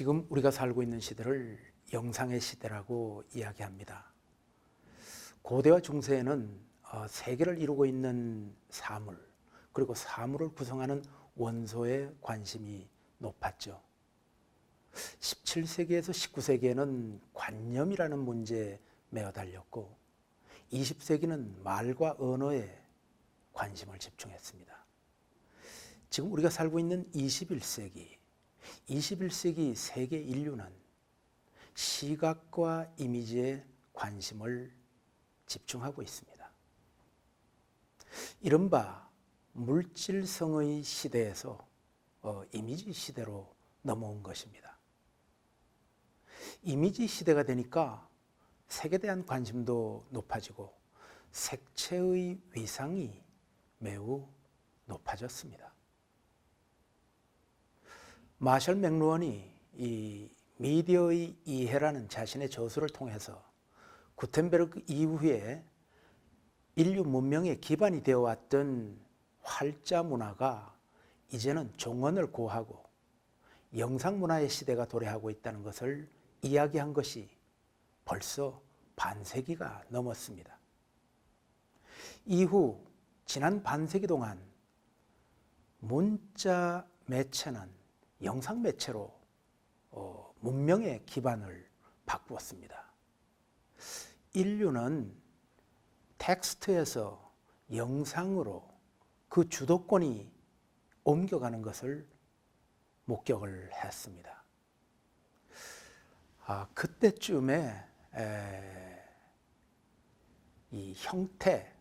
지금 우리가 살고 있는 시대를 영상의 시대라고 이야기합니다. 고대와 중세에는 어, 세계를 이루고 있는 사물 그리고 사물을 구성하는 원소에 관심이 높았죠. 17세기에서 19세기에는 관념이라는 문제에 매어 달렸고 20세기는 말과 언어에 관심을 집중했습니다. 지금 우리가 살고 있는 21세기 21세기 세계 인류는 시각과 이미지에 관심을 집중하고 있습니다. 이른바 물질성의 시대에서 어, 이미지 시대로 넘어온 것입니다. 이미지 시대가 되니까 색에 대한 관심도 높아지고 색채의 위상이 매우 높아졌습니다. 마셜 맥루언이 이 미디어의 이해라는 자신의 저수를 통해서 구텐베르크 이후에 인류 문명의 기반이 되어 왔던 활자 문화가 이제는 종언을 고하고 영상 문화의 시대가 도래하고 있다는 것을 이야기한 것이 벌써 반세기가 넘었습니다. 이후 지난 반세기 동안 문자 매체는 영상 매체로 어, 문명의 기반을 바꾸었습니다. 인류는 텍스트에서 영상으로 그 주도권이 옮겨가는 것을 목격을 했습니다. 아, 그때쯤에 에, 이 형태,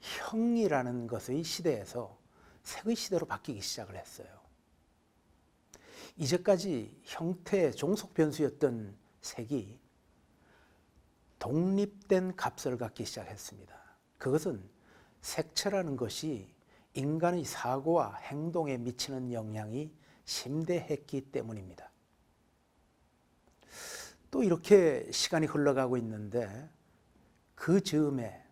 형이라는 것의 시대에서 색의 시대로 바뀌기 시작을 했어요. 이제까지 형태의 종속 변수였던 색이 독립된 값을 갖기 시작했습니다. 그것은 색채라는 것이 인간의 사고와 행동에 미치는 영향이 심대했기 때문입니다. 또 이렇게 시간이 흘러가고 있는데 그 즈음에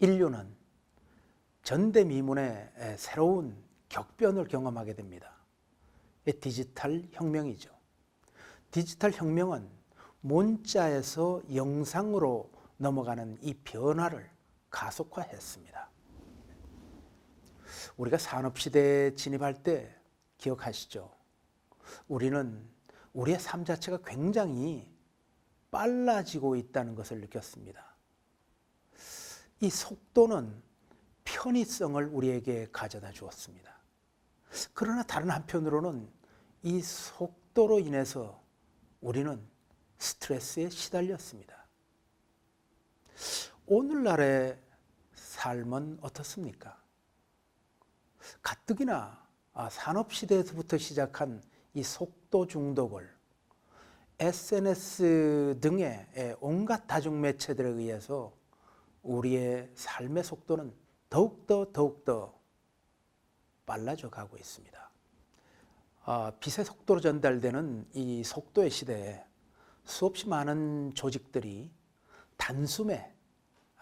인류는 전대미문의 새로운 격변을 경험하게 됩니다. 디지털 혁명이죠. 디지털 혁명은 문자에서 영상으로 넘어가는 이 변화를 가속화했습니다. 우리가 산업시대에 진입할 때 기억하시죠? 우리는 우리의 삶 자체가 굉장히 빨라지고 있다는 것을 느꼈습니다. 이 속도는 편의성을 우리에게 가져다 주었습니다. 그러나 다른 한편으로는 이 속도로 인해서 우리는 스트레스에 시달렸습니다. 오늘날의 삶은 어떻습니까? 가뜩이나 아, 산업시대에서부터 시작한 이 속도 중독을 SNS 등의 온갖 다중 매체들에 의해서 우리의 삶의 속도는 더욱더 더욱더 빨라져 가고 있습니다. 아, 빛의 속도로 전달되는 이 속도의 시대에 수없이 많은 조직들이 단숨에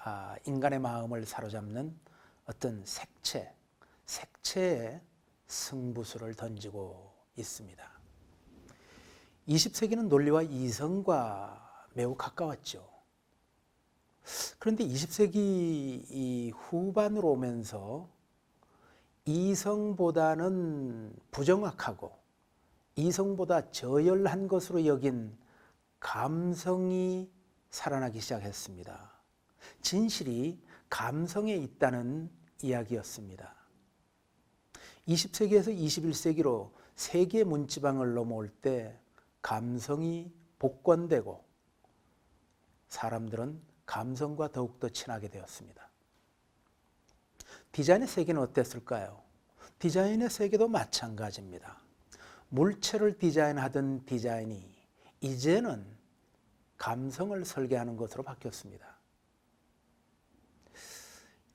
아, 인간의 마음을 사로잡는 어떤 색채, 색채의 승부수를 던지고 있습니다. 20세기는 논리와 이성과 매우 가까웠죠. 그런데 20세기 후반으로 오면서 이성보다는 부정확하고 이성보다 저열한 것으로 여긴 감성이 살아나기 시작했습니다. 진실이 감성에 있다는 이야기였습니다. 20세기에서 21세기로 세계 문지방을 넘어올 때 감성이 복권되고 사람들은 감성과 더욱더 친하게 되었습니다. 디자인의 세계는 어땠을까요? 디자인의 세계도 마찬가지입니다. 물체를 디자인하던 디자인이 이제는 감성을 설계하는 것으로 바뀌었습니다.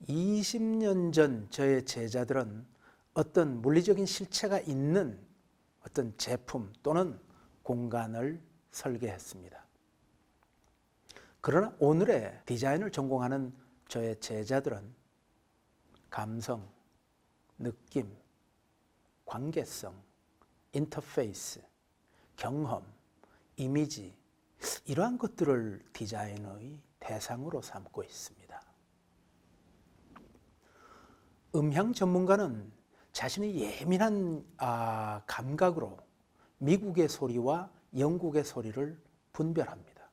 20년 전 저의 제자들은 어떤 물리적인 실체가 있는 어떤 제품 또는 공간을 설계했습니다. 그러나 오늘의 디자인을 전공하는 저의 제자들은 감성, 느낌, 관계성, 인터페이스, 경험, 이미지 이러한 것들을 디자인의 대상으로 삼고 있습니다. 음향 전문가는 자신의 예민한 아, 감각으로 미국의 소리와 영국의 소리를 분별합니다.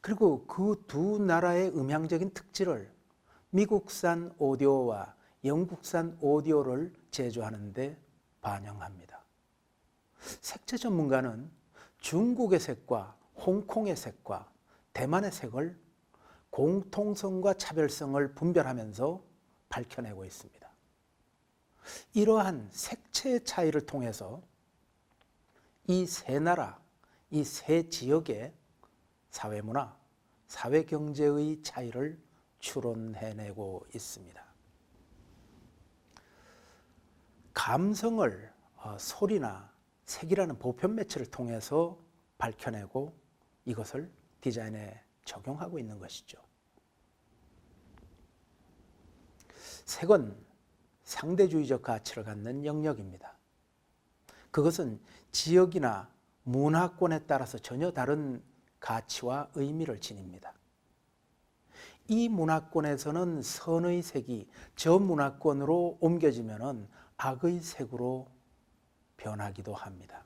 그리고 그 두 나라의 음향적인 특질을 미국산 오디오와 영국산 오디오를 제조하는데 반영합니다. 색채 전문가는 중국의 색과 홍콩의 색과 대만의 색을 공통성과 차별성을 분별하면서 밝혀내고 있습니다. 이러한 색채의 차이를 통해서 이 세 나라, 이 세 지역의 사회 문화, 사회 경제의 차이를 추론해내고 있습니다. 감성을 어, 소리나 색이라는 보편 매체를 통해서 밝혀내고 이것을 디자인에 적용하고 있는 것이죠. 색은 상대주의적 가치를 갖는 영역입니다. 그것은 지역이나 문화권에 따라서 전혀 다른 가치와 의미를 지닙니다. 이 문화권에서는 선의 색이 저 문화권으로 옮겨지면 악의 색으로 변하기도 합니다.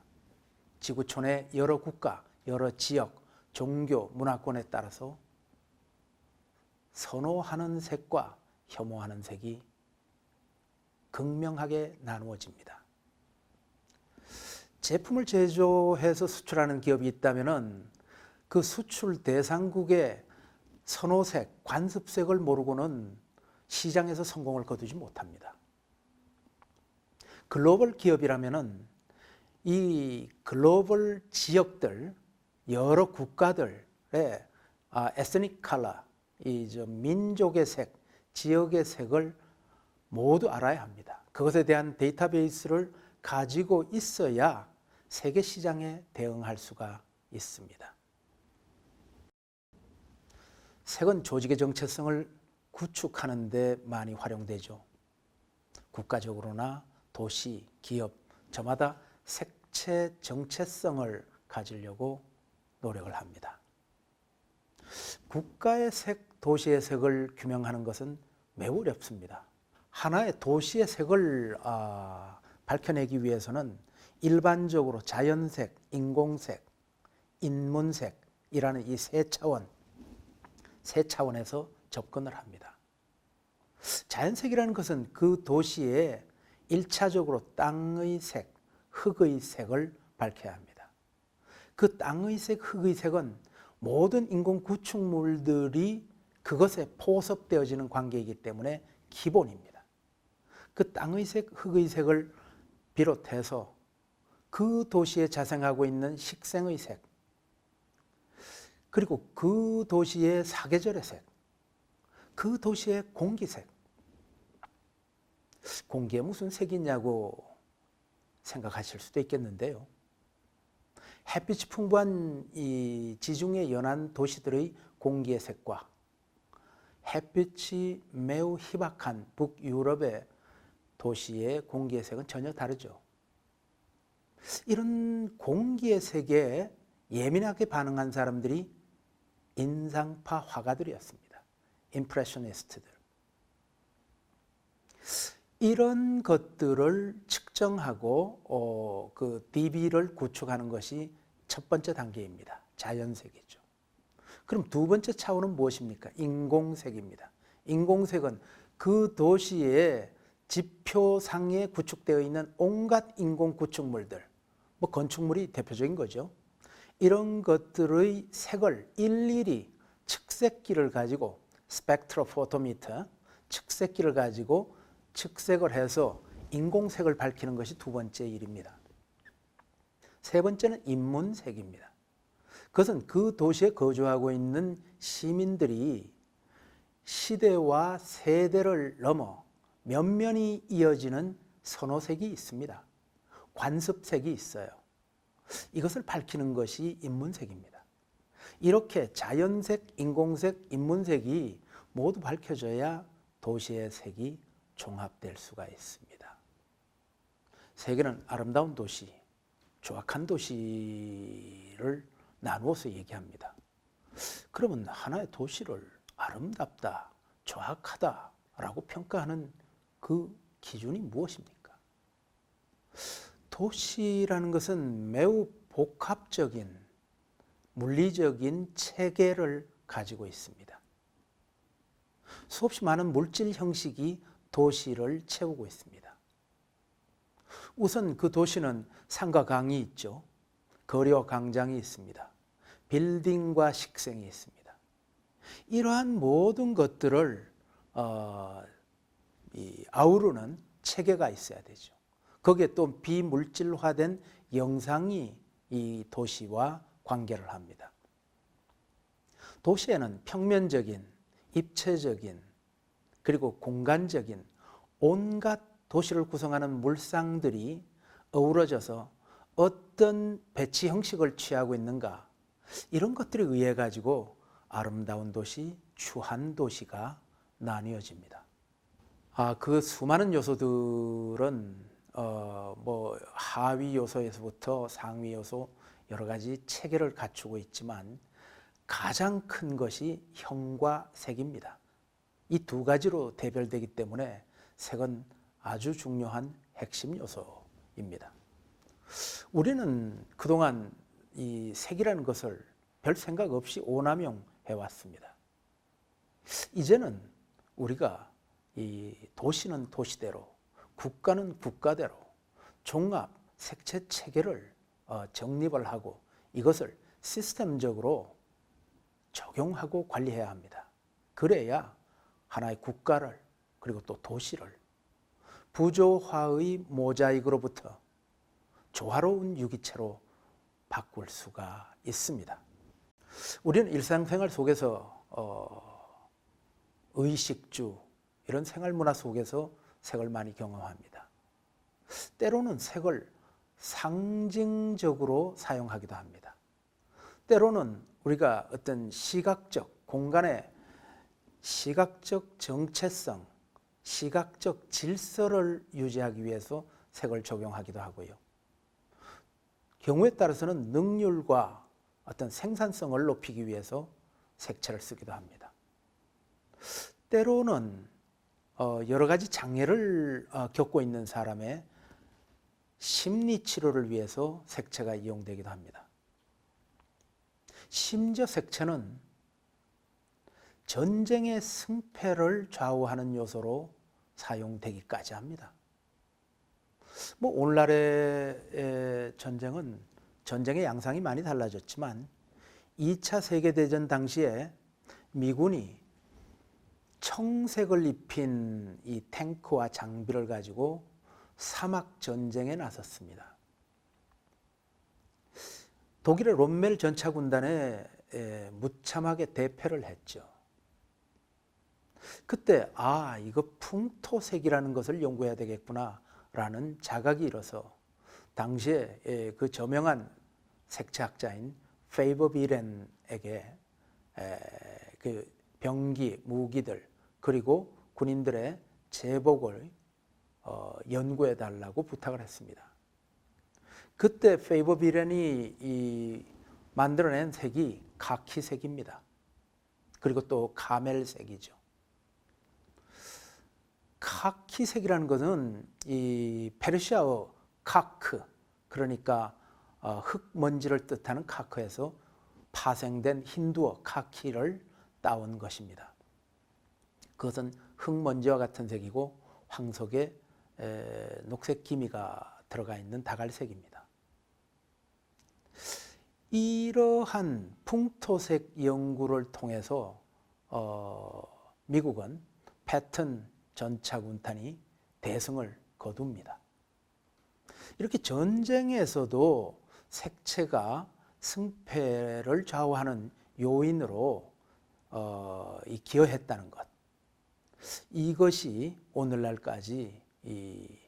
지구촌의 여러 국가, 여러 지역, 종교, 문화권에 따라서 선호하는 색과 혐오하는 색이 극명하게 나누어집니다. 제품을 제조해서 수출하는 기업이 있다면 그 수출 대상국의 선호색, 관습색을 모르고는 시장에서 성공을 거두지 못합니다. 글로벌 기업이라면은 이 글로벌 지역들 여러 국가들의 아, 에스닉 칼라, 이저 민족의 색, 지역의 색을 모두 알아야 합니다. 그것에 대한 데이터베이스를 가지고 있어야 세계 시장에 대응할 수가 있습니다. 색은 조직의 정체성을 구축하는 데 많이 활용되죠. 국가적으로나 도시, 기업 저마다 색채 정체성을 가지려고 노력을 합니다. 국가의 색, 도시의 색을 규명하는 것은 매우 어렵습니다. 하나의 도시의 색을 아, 밝혀내기 위해서는 일반적으로 자연색, 인공색, 인문색이라는 이 세 차원, 세 차원에서 접근을 합니다. 자연색이라는 것은 그 도시의 일차적으로 땅의 색, 흙의 색을 밝혀야 합니다. 그 땅의 색, 흙의 색은 모든 인공 구축물들이 그것에 포섭되어지는 관계이기 때문에 기본입니다. 그 땅의 색, 흙의 색을 비롯해서 그 도시에 자생하고 있는 식생의 색, 그리고 그 도시의 사계절의 색, 그 도시의 공기색, 공기에 무슨 색이 있냐고 생각하실 수도 있겠는데요. 햇빛이 풍부한 이 지중해 연안 도시들의 공기의 색과 햇빛이 매우 희박한 북유럽의 도시의 공기의 색은 전혀 다르죠. 이런 공기의 색에 예민하게 반응한 사람들이 인상파 화가들이었습니다. 임프레셔니스트들. 이런 것들을 측정하고 어, 그 DB를 구축하는 것이 첫 번째 단계입니다. 자연색이죠. 그럼 두 번째 차원은 무엇입니까? 인공색입니다. 인공색은 그 도시의 지표상에 구축되어 있는 온갖 인공 구축물들, 뭐 건축물이 대표적인 거죠. 이런 것들의 색을 일일이 측색기를 가지고 스펙트로포토미터 측색기를 가지고 측색을 해서 인공색을 밝히는 것이 두 번째 일입니다. 세 번째는 인문색입니다. 그것은 그 도시에 거주하고 있는 시민들이 시대와 세대를 넘어 면면이 이어지는 선호색이 있습니다. 관습색이 있어요. 이것을 밝히는 것이 인문색입니다. 이렇게 자연색, 인공색, 인문색이 모두 밝혀져야 도시의 색이 종합될 수가 있습니다. 세계는 아름다운 도시, 조악한 도시를 나누어서 얘기합니다. 그러면 하나의 도시를 아름답다, 조악하다라고 평가하는 그 기준이 무엇입니까? 도시라는 것은 매우 복합적인 물리적인 체계를 가지고 있습니다. 수없이 많은 물질 형식이 도시를 채우고 있습니다. 우선 그 도시는 산과 강이 있죠. 거리와 광장이 있습니다. 빌딩과 식생이 있습니다. 이러한 모든 것들을 어, 이 아우르는 체계가 있어야 되죠. 거기에 또 비물질화된 영상이 이 도시와 관계를 합니다. 도시에는 평면적인, 입체적인, 그리고 공간적인 온갖 도시를 구성하는 물상들이 어우러져서 어떤 배치 형식을 취하고 있는가 이런 것들에 의해 가지고 아름다운 도시, 추한 도시가 나뉘어집니다. 아, 그 수많은 요소들은 어, 뭐 하위 요소에서부터 상위 요소 여러 가지 체계를 갖추고 있지만 가장 큰 것이 형과 색입니다. 이 두 가지로 대별되기 때문에 색은 아주 중요한 핵심 요소입니다. 우리는 그동안 이 색이라는 것을 별 생각 없이 오남용 해왔습니다. 이제는 우리가 이 도시는 도시대로, 국가는 국가대로 종합 색채 체계를 어, 정립을 하고 이것을 시스템적으로 적용하고 관리해야 합니다. 그래야 하나의 국가를 그리고 또 도시를 부조화의 모자이크로부터 조화로운 유기체로 바꿀 수가 있습니다. 우리는 일상생활 속에서 어, 의식주 이런 생활 문화 속에서 색을 많이 경험합니다. 때로는 색을 상징적으로 사용하기도 합니다. 때로는 우리가 어떤 시각적 공간의 시각적 정체성, 시각적 질서를 유지하기 위해서 색을 적용하기도 하고요. 경우에 따라서는 능률과 어떤 생산성을 높이기 위해서 색채를 쓰기도 합니다. 때로는 어, 여러 가지 장애를 어, 겪고 있는 사람의 심리 치료를 위해서 색채가 이용되기도 합니다. 심지어 색채는 전쟁의 승패를 좌우하는 요소로 사용되기까지 합니다. 뭐 오늘날의 전쟁은 전쟁의 양상이 많이 달라졌지만 2차 세계대전 당시에 미군이 청색을 입힌 이 탱크와 장비를 가지고 사막 전쟁에 나섰습니다. 독일의 롬멜 전차 군단에 무참하게 대패를 했죠. 그때 아 이거 풍토색이라는 것을 연구해야 되겠구나라는 자각이 일어서 당시에 그 저명한 색채학자인 페이버 비렌에게 그 병기, 무기들 그리고 군인들의 제복을 어, 연구해 달라고 부탁을 했습니다. 그때 페이버 비렌이 이 만들어낸 색이 카키색입니다. 그리고 또 카멜색이죠. 카키색이라는 것은 이 페르시아어 카크 그러니까 어, 흙먼지를 뜻하는 카크에서 파생된 힌두어 카키를 따온 것입니다. 그것은 흙먼지와 같은 색이고 황석에 녹색 기미가 들어가 있는 다갈색입니다. 이러한 풍토색 연구를 통해서 어, 미국은 패턴 전차군탄이 대승을 거둡니다. 이렇게 전쟁에서도 색채가 승패를 좌우하는 요인으로 어, 기여했다는 것. 이것이 오늘날까지 이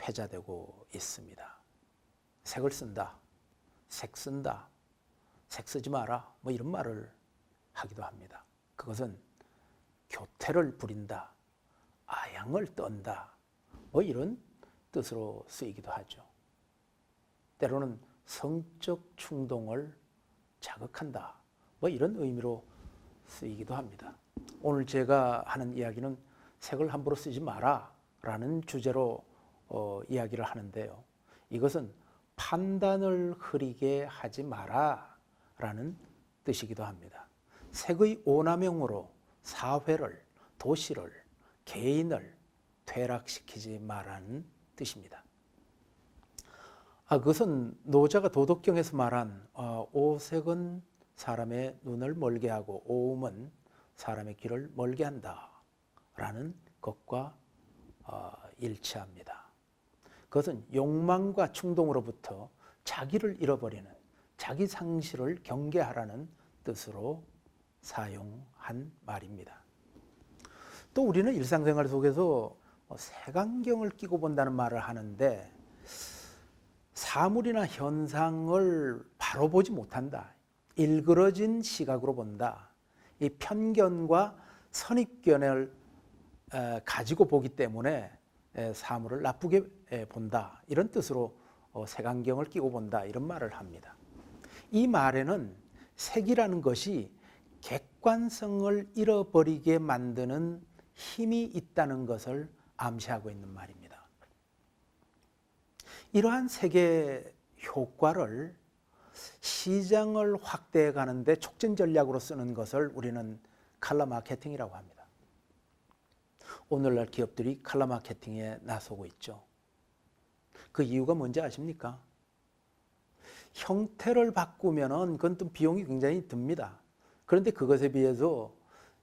회자되고 있습니다. 색을 쓴다, 색 쓴다, 색 쓰지 마라. 뭐 이런 말을 하기도 합니다. 그것은 교태를 부린다. 아양을 떤다. 뭐 이런 뜻으로 쓰이기도 하죠. 때로는 성적 충동을 자극한다. 뭐 이런 의미로 쓰이기도 합니다. 오늘 제가 하는 이야기는 색을 함부로 쓰지 마라 라는 주제로 어, 이야기를 하는데요. 이것은 판단을 흐리게 하지 마라 라는 뜻이기도 합니다. 색의 오남용으로 사회를, 도시를, 개인을 퇴락시키지 말라는 뜻입니다. 아, 그것은 노자가 도덕경에서 말한 어, 오색은 사람의 눈을 멀게 하고 오음은 사람의 길을 멀게 한다라는 것과 어, 일치합니다. 그것은 욕망과 충동으로부터 자기를 잃어버리는 자기 상실을 경계하라는 뜻으로 사용한 말입니다. 또 우리는 일상생활 속에서 뭐 색안경을 끼고 본다는 말을 하는데 사물이나 현상을 바로 보지 못한다. 일그러진 시각으로 본다. 이 편견과 선입견을 가지고 보기 때문에 사물을 나쁘게 본다. 이런 뜻으로 어, 색안경을 끼고 본다. 이런 말을 합니다. 이 말에는 색이라는 것이 객관성을 잃어버리게 만드는 힘이 있다는 것을 암시하고 있는 말입니다. 이러한 색의 효과를 시장을 확대해 가는데 촉진 전략으로 쓰는 것을 우리는 칼라 마케팅이라고 합니다. 오늘날 기업들이 칼라 마케팅에 나서고 있죠. 그 이유가 뭔지 아십니까? 형태를 바꾸면은 그건 또 비용이 굉장히 듭니다. 그런데 그것에 비해서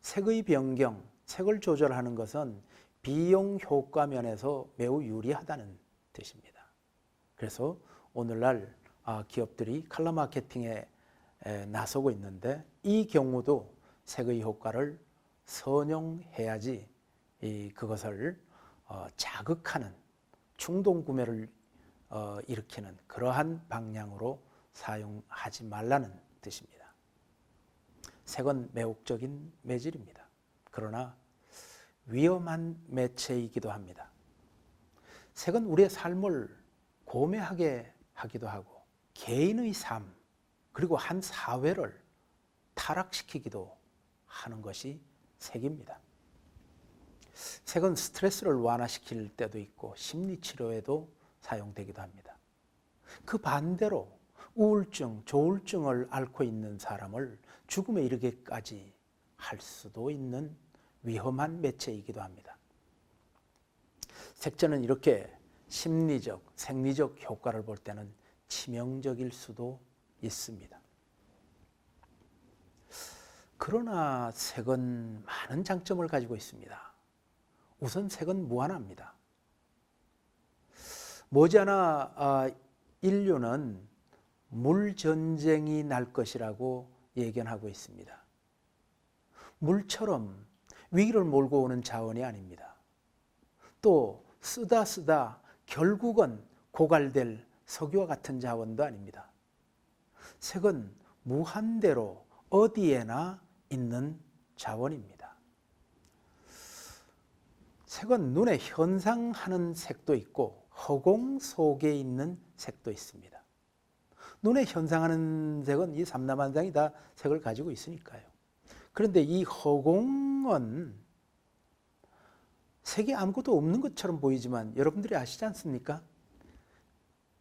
색의 변경, 색을 조절하는 것은 비용 효과 면에서 매우 유리하다는 뜻입니다. 그래서 오늘날 아, 기업들이 칼라 마케팅에 나서고 있는데 이 경우도 색의 효과를 선용해야지 그것을 어, 자극하는 충동 구매를 어, 일으키는 그러한 방향으로 사용하지 말라는 뜻입니다. 색은 매혹적인 매질입니다. 그러나 위험한 매체이기도 합니다. 색은 우리의 삶을 고매하게 하기도 하고 개인의 삶 그리고 한 사회를 타락시키기도 하는 것이 색입니다. 색은 스트레스를 완화시킬 때도 있고 심리 치료에도 사용되기도 합니다. 그 반대로 우울증, 조울증을 앓고 있는 사람을 죽음에 이르게까지 할 수도 있는 위험한 매체이기도 합니다. 색전은 이렇게 심리적, 생리적 효과를 볼 때는 치명적일 수도 있습니다. 그러나 색은 많은 장점을 가지고 있습니다. 우선 색은 무한합니다. 머지않아 아, 인류는 물 전쟁이 날 것이라고 예견하고 있습니다. 물처럼 위기를 몰고 오는 자원이 아닙니다. 또 쓰다 쓰다 결국은 고갈될 석유와 같은 자원도 아닙니다. 색은 무한대로 어디에나 있는 자원입니다. 색은 눈에 현상하는 색도 있고 허공 속에 있는 색도 있습니다. 눈에 현상하는 색은 이 삼남한상이 다 색을 가지고 있으니까요. 그런데 이 허공은 색이 아무것도 없는 것처럼 보이지만 여러분들이 아시지 않습니까?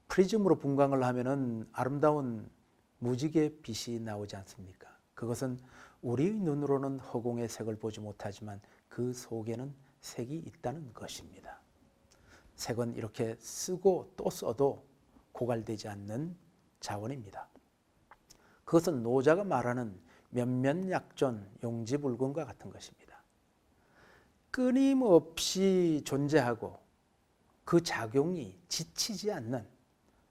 프리즘으로 분광을 하면은 아름다운 무지개 빛이 나오지 않습니까? 그것은 우리의 눈으로는 허공의 색을 보지 못하지만 그 속에는 색이 있다는 것입니다. 색은 이렇게 쓰고 또 써도 고갈되지 않는 자원입니다. 그것은 노자가 말하는 면면약존 용지불근과 같은 것입니다. 끊임없이 존재하고 그 작용이 지치지 않는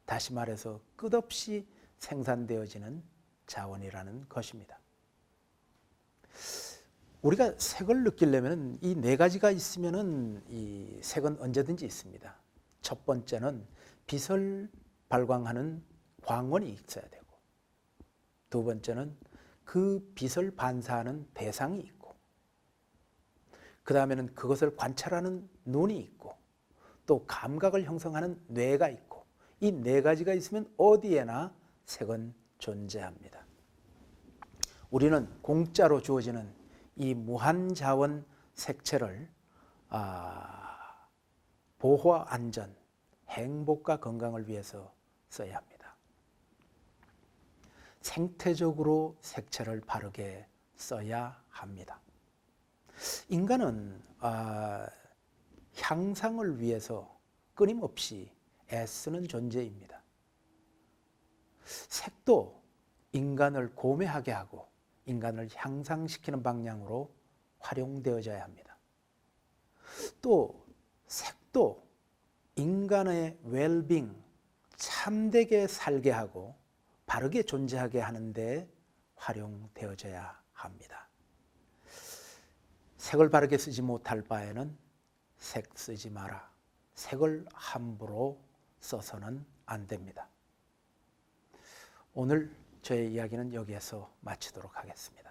다시 말해서 끝없이 생산되어지는 자원이라는 것입니다. 우리가 색을 느끼려면 이 네 가지가 있으면은 이 색은 언제든지 있습니다. 첫 번째는 빛을 발광하는 광원이 있어야 되고, 두 번째는 그 빛을 반사하는 대상이 있고, 그 다음에는 그것을 관찰하는 눈이 있고, 또 감각을 형성하는 뇌가 있고, 이 네 가지가 있으면 어디에나 색은 존재합니다. 우리는 공짜로 주어지는 이 무한 자원 색채를 아, 보호와 안전, 행복과 건강을 위해서 써야 합니다. 생태적으로 색채를 바르게 써야 합니다. 인간은 아, 향상을 위해서 끊임없이 애쓰는 존재입니다. 색도 인간을 고매하게 하고 인간을 향상시키는 방향으로 활용되어져야 합니다. 또 색도 인간의 웰빙, 참되게 살게 하고 바르게 존재하게 하는데 활용되어져야 합니다. 색을 바르게 쓰지 못할 바에는 색 쓰지 마라. 색을 함부로 써서는 안 됩니다. 오늘 저의 이야기는 여기에서 마치도록 하겠습니다.